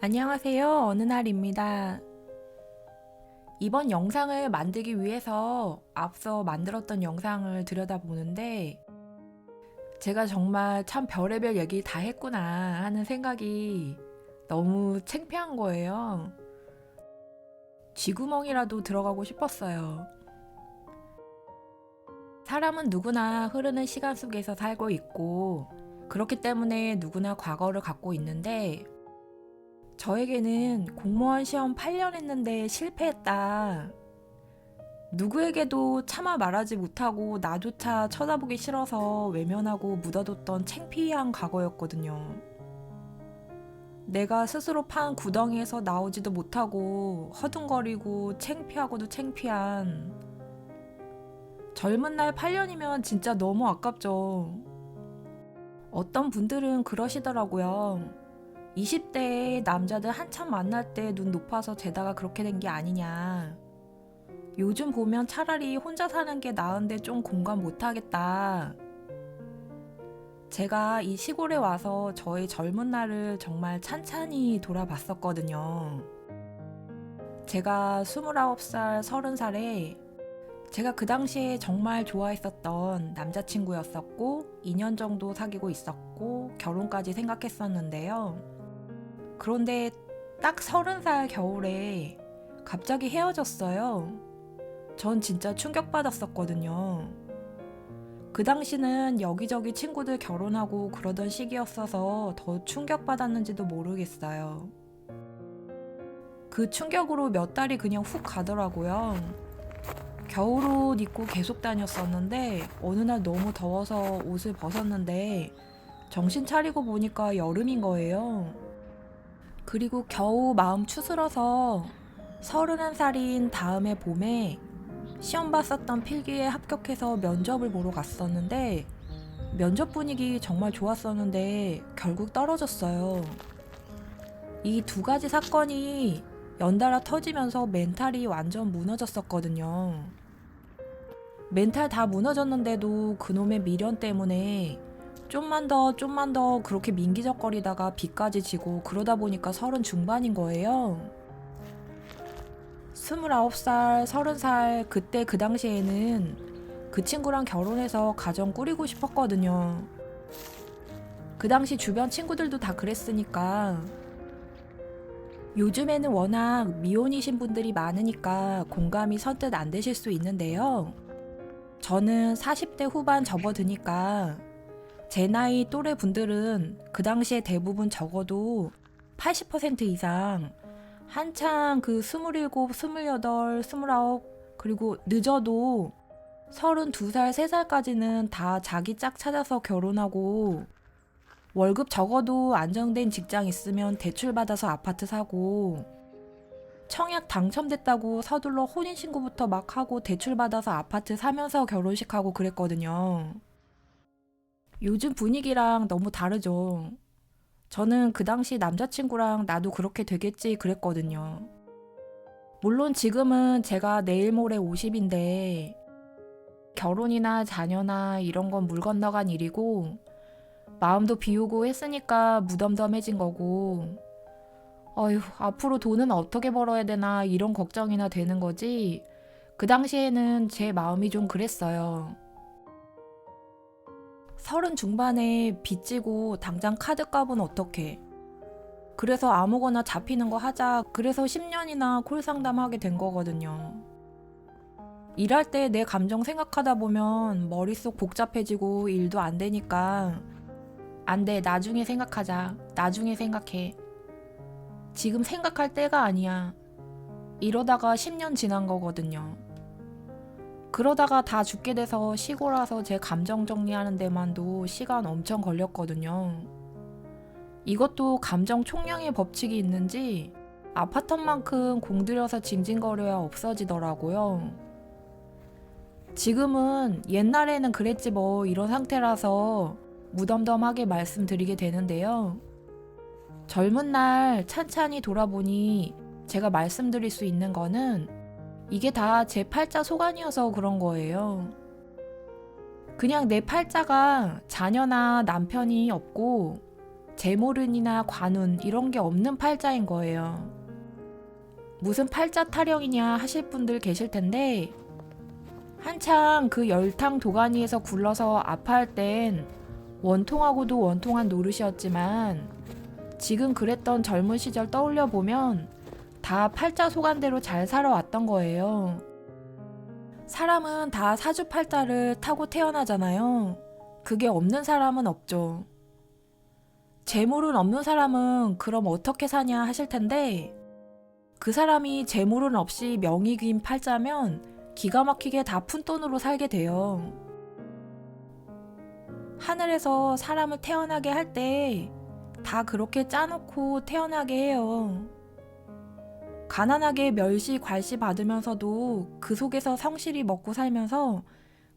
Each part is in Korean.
안녕하세요. 어느 날입니다. 이번 영상을 만들기 위해서 앞서 만들었던 영상을 들여다보는데 제가 정말 참 별의별 얘기 다 했구나 하는 생각이 너무 창피한 거예요. 쥐구멍이라도 들어가고 싶었어요. 사람은 누구나 흐르는 시간 속에서 살고 있고 그렇기 때문에 누구나 과거를 갖고 있는데 저에게는 공무원 시험 8년 했는데 실패했다. 누구에게도 차마 말하지 못하고 나조차 쳐다보기 싫어서 외면하고 묻어뒀던 창피한 과거였거든요. 내가 스스로 판 구덩이에서 나오지도 못하고 허둥거리고 창피하고도 창피한 젊은 날 8년이면 진짜 너무 아깝죠. 어떤 분들은 그러시더라고요. 20대에 남자들 한참 만날 때 눈 높아서 재다가 그렇게 된 게 아니냐. 요즘 보면 차라리 혼자 사는 게 나은데 좀 공감 못 하겠다. 제가 이 시골에 와서 저의 젊은 날을 정말 찬찬히 돌아봤었거든요. 제가 29살, 30살에 제가 그 당시에 정말 좋아했었던 남자친구였었고, 2년 정도 사귀고 있었고, 결혼까지 생각했었는데요. 그런데 딱 서른 살 겨울에 갑자기 헤어졌어요. 전 진짜 충격받았었거든요. 그 당시는 여기저기 친구들 결혼하고 그러던 시기였어서 더 충격받았는지도 모르겠어요. 그 충격으로 몇 달이 그냥 훅 가더라고요. 겨울옷 입고 계속 다녔었는데 어느 날 너무 더워서 옷을 벗었는데 정신 차리고 보니까 여름인 거예요. 그리고 겨우 마음 추스러서 31살인 다음에 봄에 시험 봤었던 필기에 합격해서 면접을 보러 갔었는데 면접 분위기 정말 좋았었는데 결국 떨어졌어요. 이 두 가지 사건이 연달아 터지면서 멘탈이 완전 무너졌었거든요. 멘탈 다 무너졌는데도 그놈의 미련 때문에 좀만 더, 좀만 더 그렇게 민기적거리다가 비까지 지고 그러다 보니까 서른 중반인 거예요. 29살, 30살 그때 그 당시에는 그 친구랑 결혼해서 가정 꾸리고 싶었거든요. 그 당시 주변 친구들도 다 그랬으니까. 요즘에는 워낙 미혼이신 분들이 많으니까 공감이 선뜻 안 되실 수 있는데요. 저는 40대 후반 접어드니까 제 나이 또래 분들은 그 당시에 대부분 적어도 80% 이상 한창 그 27, 28, 29 그리고 늦어도 32살, 3살까지는 다 자기 짝 찾아서 결혼하고 월급 적어도 안정된 직장 있으면 대출 받아서 아파트 사고 청약 당첨됐다고 서둘러 혼인신고부터 막 하고 대출 받아서 아파트 사면서 결혼식 하고 그랬거든요. 요즘 분위기랑 너무 다르죠. 저는 그 당시 남자친구랑 나도 그렇게 되겠지 그랬거든요. 물론 지금은 제가 내일 모레 50인데 결혼이나 자녀나 이런 건 물 건너간 일이고 마음도 비우고 했으니까 무덤덤해진 거고 어휴 앞으로 돈은 어떻게 벌어야 되나 이런 걱정이나 되는 거지 그 당시에는 제 마음이 좀 그랬어요. 서른 중반에 빚지고 당장 카드 값은 어떻게? 그래서 아무거나 잡히는 거 하자. 그래서 10년이나 콜 상담하게 된 거거든요. 일할 때 내 감정 생각하다 보면 머릿속 복잡해지고 일도 안 되니까 안 돼. 나중에 생각하자. 나중에 생각해. 지금 생각할 때가 아니야. 이러다가 10년 지난 거거든요. 그러다가 다 죽게 돼서 시골 와서 제 감정 정리하는 데만도 시간 엄청 걸렸거든요. 이것도 감정 총량의 법칙이 있는지 아팠던 공들여서 징징거려야 없어지더라고요. 지금은 옛날에는 그랬지 뭐 이런 상태라서 무덤덤하게 말씀드리게 되는데요. 젊은 날 찬찬히 돌아보니 제가 말씀드릴 수 있는 거는 이게 다 제 팔자 소관이어서 그런 거예요. 그냥 내 팔자가 자녀나 남편이 없고 재물운이나 관운 이런 게 없는 팔자인 거예요. 무슨 팔자 타령이냐 하실 분들 계실 텐데 한창 그 열탕 도가니에서 굴러서 아파할 땐 원통하고도 원통한 노릇이었지만 지금 그랬던 젊은 시절 떠올려 보면 다 팔자 소간대로 잘 살아왔던 거예요. 사람은 다 사주팔자를 타고 태어나잖아요. 그게 없는 사람은 없죠. 재물은 없는 사람은 그럼 어떻게 사냐 하실 텐데 그 사람이 재물은 없이 명의 긴 팔자면 기가 막히게 다 푼돈으로 살게 돼요. 하늘에서 사람을 태어나게 할 때 다 그렇게 짜놓고 태어나게 해요. 가난하게 멸시 괄시 받으면서도 그 속에서 성실히 먹고 살면서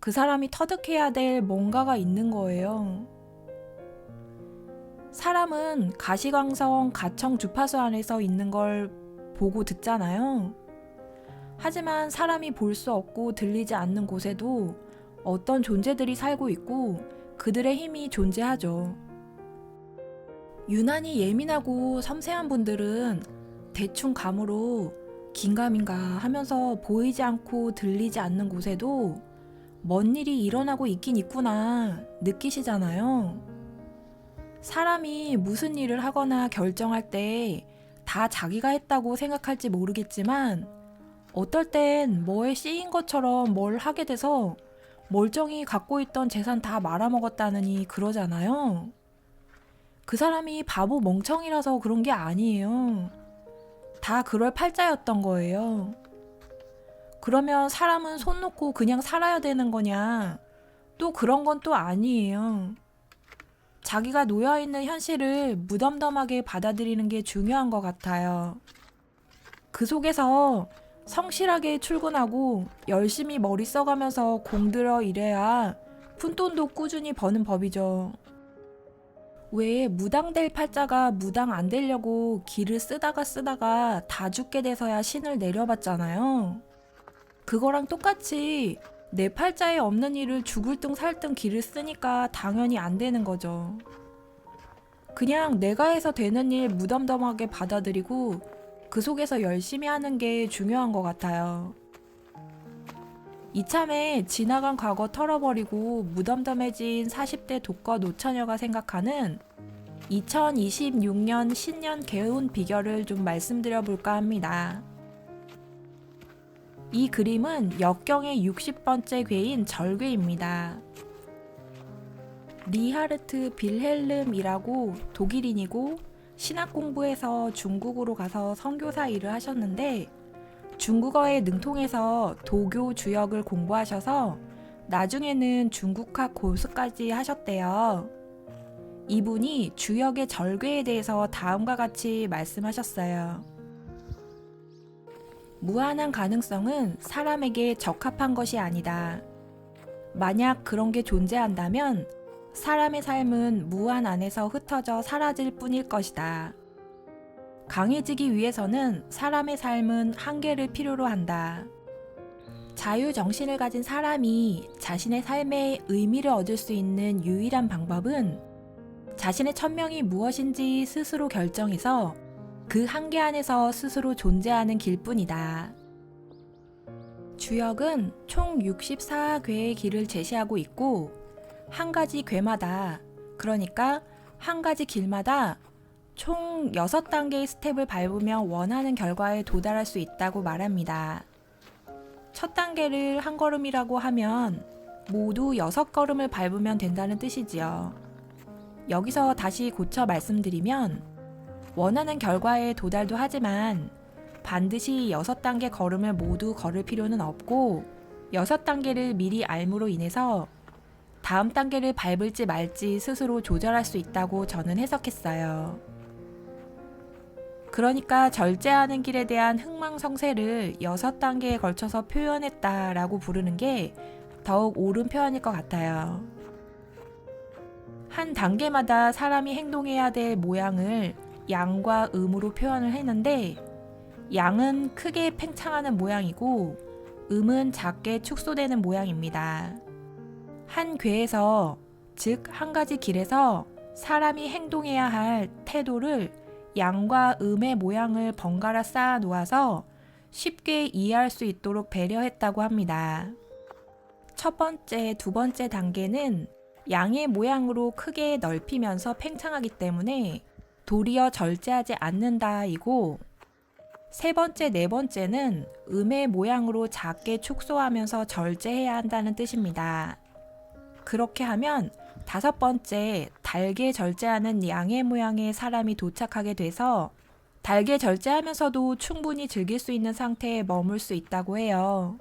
그 사람이 터득해야 될 뭔가가 있는 거예요. 사람은 가시광성 가청 주파수 안에서 있는 걸 보고 듣잖아요. 하지만 사람이 볼 수 없고 들리지 않는 곳에도 어떤 존재들이 살고 있고 그들의 힘이 존재하죠. 유난히 예민하고 섬세한 분들은 대충 감으로 긴가민가 하면서 보이지 않고 들리지 않는 곳에도 뭔 일이 일어나고 있긴 있구나 느끼시잖아요. 사람이 무슨 일을 하거나 결정할 때 다 자기가 했다고 생각할지 모르겠지만 어떨 땐 뭐에 씌인 것처럼 뭘 하게 돼서 멀쩡히 갖고 있던 재산 다 말아먹었다느니 그러잖아요. 그 사람이 바보 멍청이라서 그런 게 아니에요. 다 그럴 팔자였던 거예요. 그러면 사람은 손 놓고 그냥 살아야 되는 거냐? 또 그런 건 또 아니에요. 자기가 놓여 있는 현실을 무덤덤하게 받아들이는 게 중요한 것 같아요. 그 속에서 성실하게 출근하고 열심히 머리 써가면서 공들여 일해야 푼돈도 꾸준히 버는 법이죠. 왜 무당될 팔자가 무당 안 되려고 길을 쓰다가 쓰다가 다 죽게 돼서야 신을 내려봤잖아요. 그거랑 똑같이 내 팔자에 없는 일을 죽을 등 살 등 길을 쓰니까 당연히 안 되는 거죠. 그냥 내가 해서 되는 일 무덤덤하게 받아들이고 그 속에서 열심히 하는 게 중요한 것 같아요. 이참에 지나간 과거 털어버리고 무덤덤해진 40대 독거 노처녀가 생각하는 2026년 신년 개운 비결을 좀 말씀드려 볼까 합니다. 이 그림은 역경의 60번째 괴인 절괴입니다. 리하르트 빌헬름이라고 독일인이고 신학 공부해서 중국으로 가서 선교사 일을 하셨는데 중국어에 능통해서 도교 주역을 공부하셔서 나중에는 중국학 고수까지 하셨대요. 이분이 주역의 절괴에 대해서 다음과 같이 말씀하셨어요. 무한한 가능성은 사람에게 적합한 것이 아니다. 만약 그런 게 존재한다면 사람의 삶은 무한 안에서 흩어져 사라질 뿐일 것이다. 강해지기 위해서는 사람의 삶은 한계를 필요로 한다. 자유 정신을 가진 사람이 자신의 삶에 의미를 얻을 수 있는 유일한 방법은 자신의 천명이 무엇인지 스스로 결정해서 그 한계 안에서 스스로 존재하는 길뿐이다. 주역은 총 64궤의 길을 제시하고 있고 한 가지 궤마다 그러니까 한 가지 길마다 총 6단계의 스텝을 밟으면 원하는 결과에 도달할 수 있다고 말합니다. 첫 단계를 한 걸음이라고 하면 모두 6걸음을 밟으면 된다는 뜻이지요. 여기서 다시 고쳐 말씀드리면 원하는 결과에 도달도 하지만 반드시 6단계 걸음을 모두 걸을 필요는 없고 6단계를 미리 알므로 인해서 다음 단계를 밟을지 말지 스스로 조절할 수 있다고 저는 해석했어요. 그러니까 절제하는 길에 대한 흥망성쇠를 6단계에 걸쳐서 표현했다라고 부르는 게 더욱 옳은 표현일 것 같아요. 한 단계마다 사람이 행동해야 될 모양을 양과 음으로 표현을 했는데 양은 크게 팽창하는 모양이고 음은 작게 축소되는 모양입니다. 한 궤에서 즉 한 가지 길에서 사람이 행동해야 할 태도를 양과 음의 모양을 번갈아 쌓아 놓아서 쉽게 이해할 수 있도록 배려했다고 합니다. 첫 번째, 두 번째 단계는 양의 모양으로 크게 넓히면서 팽창하기 때문에 도리어 절제하지 않는다이고 세 번째, 네 번째는 음의 모양으로 작게 축소하면서 절제해야 한다는 뜻입니다. 그렇게 하면 다섯 번째, 달게 절제하는 양의 모양의 사람이 도착하게 돼서 달게 절제하면서도 충분히 즐길 수 있는 상태에 머물 수 있다고 해요.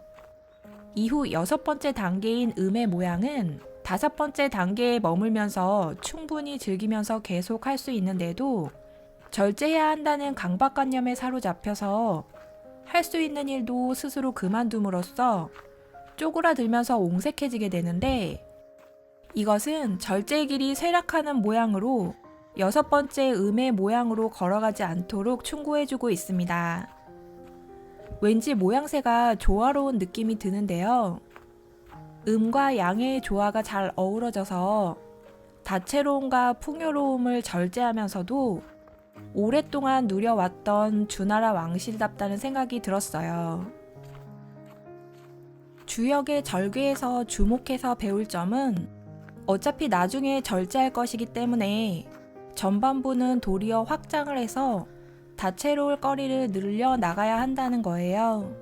이후 여섯 번째 단계인 음의 모양은 다섯 번째 단계에 머물면서 충분히 즐기면서 계속 할 수 있는데도 절제해야 한다는 강박관념에 사로잡혀서 할 수 있는 일도 스스로 그만둠으로써 쪼그라들면서 옹색해지게 되는데 이것은 절제의 길이 쇠락하는 모양으로 여섯 번째 음의 모양으로 걸어가지 않도록 충고해주고 있습니다. 왠지 모양새가 조화로운 느낌이 드는데요. 음과 양의 조화가 잘 어우러져서 다채로움과 풍요로움을 절제하면서도 오랫동안 누려왔던 주나라 왕실답다는 생각이 들었어요. 주역의 절개에서 주목해서 배울 점은 어차피 나중에 절제할 것이기 때문에 전반부는 도리어 확장을 해서 다채로울 거리를 늘려 나가야 한다는 거예요.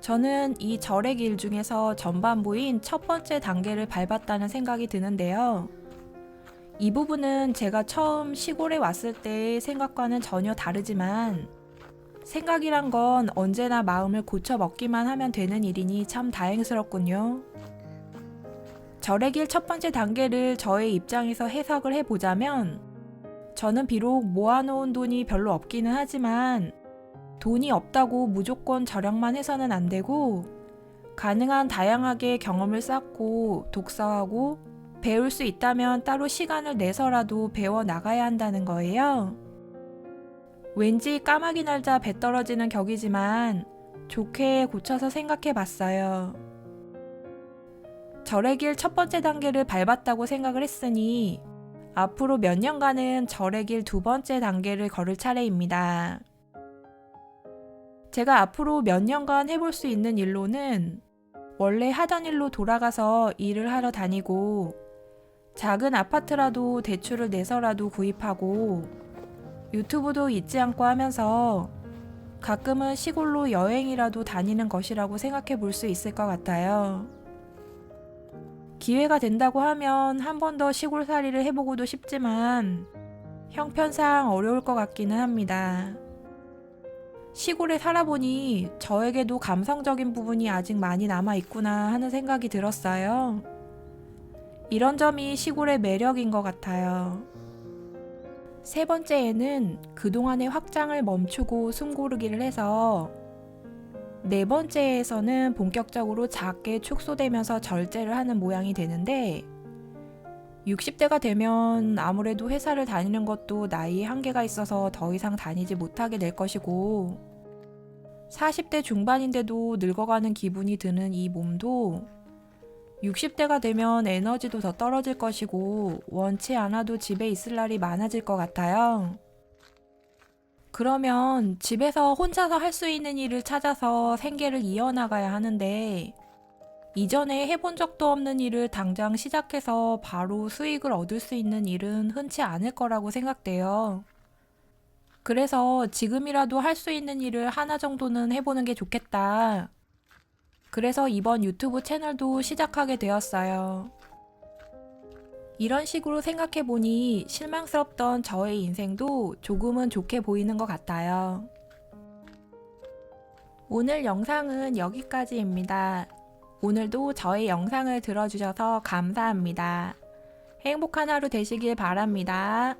저는 이 절의 길 중에서 전반부인 첫 번째 단계를 밟았다는 생각이 드는데요. 이 부분은 제가 처음 시골에 왔을 때의 생각과는 전혀 다르지만 생각이란 건 언제나 마음을 고쳐 먹기만 하면 되는 일이니 참 다행스럽군요. 절의 길 첫 번째 단계를 저의 입장에서 해석을 해보자면 저는 비록 모아놓은 돈이 별로 없기는 하지만 돈이 없다고 무조건 절약만 해서는 안 되고 가능한 다양하게 경험을 쌓고 독서하고 배울 수 있다면 따로 시간을 내서라도 배워 나가야 한다는 거예요. 왠지 까마귀 날자 배 떨어지는 격이지만 좋게 고쳐서 생각해 봤어요. 절의 길 첫 번째 단계를 밟았다고 생각을 했으니 앞으로 몇 년간은 절의 길 두 번째 단계를 걸을 차례입니다. 제가 앞으로 몇 년간 해볼 수 있는 일로는 원래 하던 일로 돌아가서 일을 하러 다니고 작은 아파트라도 대출을 내서라도 구입하고 유튜브도 잊지 않고 하면서 가끔은 시골로 여행이라도 다니는 것이라고 생각해 볼 수 있을 것 같아요. 기회가 된다고 하면 한 번 더 시골살이를 해보고도 싶지만 형편상 어려울 것 같기는 합니다. 시골에 살아보니 저에게도 감성적인 부분이 아직 많이 남아 있구나 하는 생각이 들었어요. 이런 점이 시골의 매력인 것 같아요. 세 번째에는 그동안의 확장을 멈추고 숨고르기를 해서 네 번째에서는 본격적으로 작게 축소되면서 절제를 하는 모양이 되는데 60대가 되면 아무래도 회사를 다니는 것도 나이에 한계가 있어서 더 이상 다니지 못하게 될 것이고 40대 중반인데도 늙어가는 기분이 드는 이 몸도 60대가 되면 에너지도 더 떨어질 것이고 원치 않아도 집에 있을 날이 많아질 것 같아요. 그러면 집에서 혼자서 할 수 있는 일을 찾아서 생계를 이어나가야 하는데 이전에 해본 적도 없는 일을 당장 시작해서 바로 수익을 얻을 수 있는 일은 흔치 않을 거라고 생각돼요. 그래서 지금이라도 할 수 있는 일을 하나 정도는 해보는 게 좋겠다. 그래서 이번 유튜브 채널도 시작하게 되었어요. 이런 식으로 생각해 보니 실망스럽던 저의 인생도 조금은 좋게 보이는 것 같아요. 오늘 영상은 여기까지입니다. 오늘도 저의 영상을 들어주셔서 감사합니다. 행복한 하루 되시길 바랍니다.